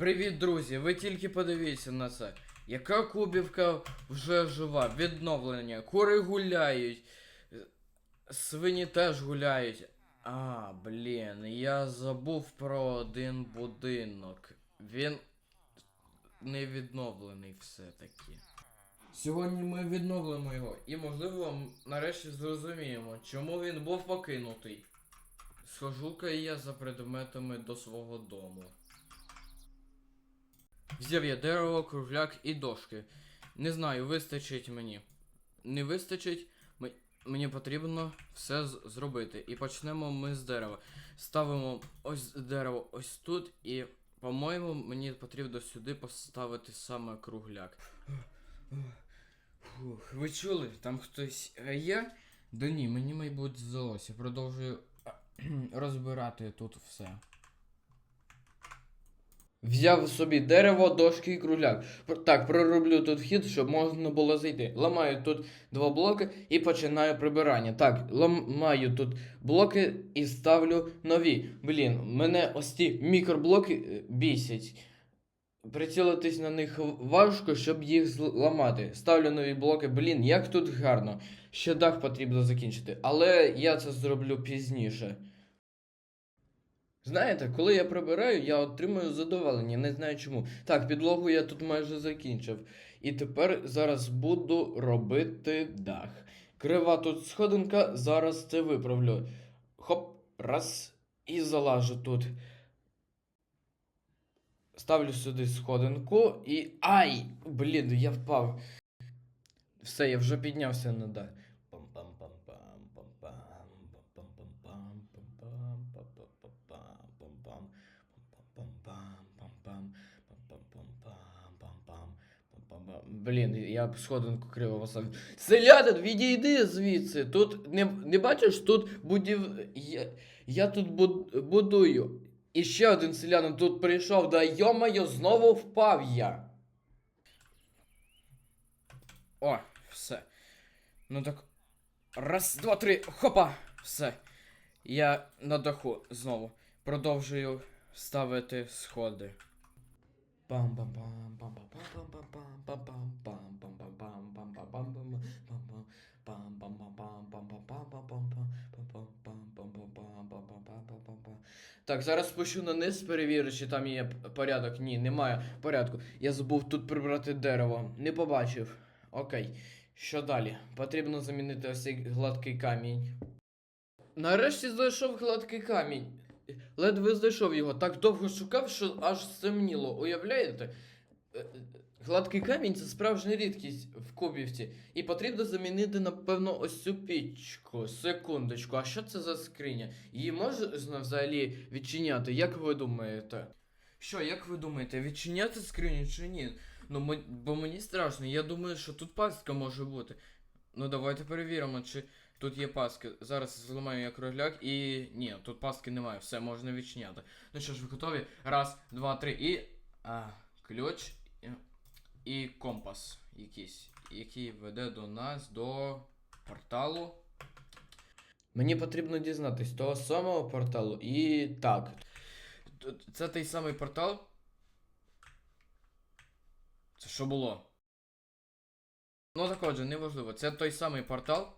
Привіт, друзі! Ви тільки подивіться на це. Яка кубівка вже жива, відновлення, кури гуляють, свині теж гуляють. А, блін, я забув про один будинок. Він не відновлений все-таки. Сьогодні ми відновимо його і, можливо, нарешті зрозуміємо, чому він був покинутий. Схожу-ка я за предметами до свого дому. Взяв я дерево, кругляк і дошки. Не знаю, вистачить мені. Не вистачить, мені потрібно все зробити. І почнемо ми з дерева. Ставимо ось дерево ось тут, і, по-моєму, мені потрібно сюди поставити саме кругляк. Фух, ви чули? Там хтось е, є? Да ні, мені, мабуть, здалося. Продовжую розбирати тут все. Взяв собі дерево, дошки і кругляк. Так, пророблю тут вхід, щоб можна було зайти. Ламаю тут два блоки і починаю прибирання. Так, ламаю тут блоки і ставлю нові. Блін, мене ось ці мікроблоки е, бісять. Прицілитись на них важко, щоб їх зламати. Ставлю нові блоки. Блін, як тут гарно. Ще дах потрібно закінчити, але я це зроблю пізніше. Знаєте, коли я прибираю, я отримую задоволення, не знаю чому. Так, підлогу я тут майже закінчив. І тепер зараз буду робити дах. Крива тут сходинка, зараз це виправлю. Хоп, раз, і залажу тут. Ставлю сюди сходинку і. Ай! Блін, я впав. Все, я вже піднявся на дах. Блін, я б сходинку криво поставив. Селянин, відійди звідси. Тут не, не бачиш, тут будів. Я, я тут буд- будую. І ще один селянин тут прийшов, да йомайо, знову впав я. О, все. Ну так. Раз, два, три. Хопа! Все. Я на даху знову. Продовжую ставити сходи. пам Так, зараз спущу на низ, перевірю, чи там є порядок. Ні, немає порядку. Я забув тут прибрати дерево. Не побачив. Окей. Що далі? Потрібно замінити ось цей гладкий камінь. Нарешті знайшов гладкий камінь. Ледве знайшов його. Так довго шукав, що аж стемніло. Уявляєте? Гладкий камінь це справжня рідкість в Кубівці. І потрібно замінити, напевно, ось цю пічку. Секундочку, а що це за скриня? Її можна взагалі відчиняти? Як ви думаєте? Що, як ви думаєте, відчиняти скриню чи ні? Ну, бо мені страшно, я думаю, що тут пастка може бути. Ну, давайте перевіримо, чи тут є пастки. Зараз зламаю я кругляк і. Ні, тут пастки немає, все можна відчиняти. Ну що ж, ви готові? Раз, два, три і. А, ключ і, компас якийсь, який веде до нас до порталу. Мені потрібно дізнатись того самого порталу. І так. Це той самий портал. Це що було? Ну так отже, неважливо. Це той самий портал,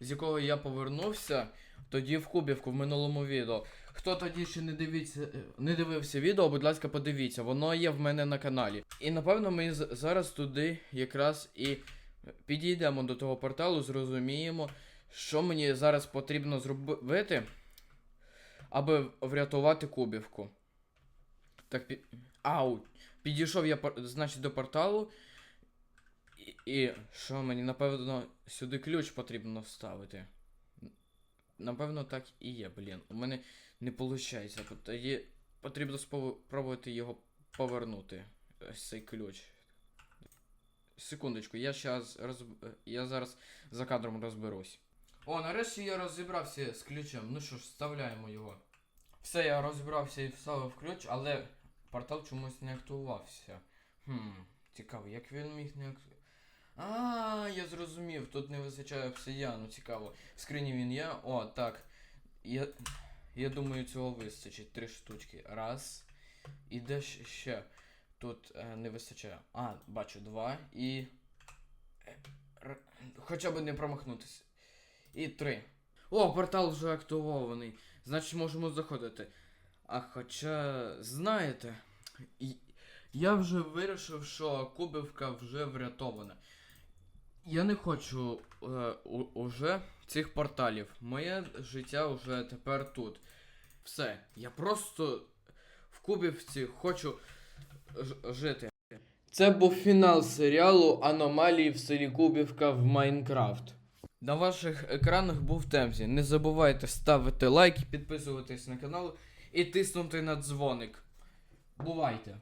з якого я повернувся тоді в Кубівку в минулому відео. Хто тоді ще не дивиться, е, не дивився відео, будь ласка, подивіться, воно є в мене на каналі. І напевно ми зараз туди якраз і підійдемо до того порталу, зрозуміємо, що мені зараз потрібно зробити, аби врятувати Кубівку. Так, пі... Ау! Підійшов я, значить, до порталу. І, і що мені, напевно, сюди ключ потрібно вставити. Напевно, так і є, блін. У мене не виходить. Тоді потрібно спробувати його повернути. Ось цей ключ. Секундочку, я щас роз... я зараз за кадром розберусь. О, нарешті я розібрався з ключем. Ну що ж, вставляємо його. Все, я розібрався і вставив ключ, але портал чомусь не активувався. Хм, цікаво, як він міг не активуватися. А, я зрозумів, тут не вистачає обсидіану, цікаво. В скрині він є. О, так. Я, я думаю, цього вистачить. Три штучки. Раз. І де ще? тут е, не вистачає. А, бачу, два і. е, Хоча б не промахнутися. І три. О, портал вже активований. Значить можемо заходити. А хоча, знаєте, я вже вирішив, що Кубівка вже врятована. Я не хочу е, у, уже цих порталів. Моє життя вже тепер тут. Все, я просто в Кубівці хочу жити. Це був фінал серіалу Аномалії в селі Кубівка в Майнкрафт. На ваших екранах був Темзі. Не забувайте ставити лайки, підписуватись на канал і тиснути на дзвоник. Бувайте!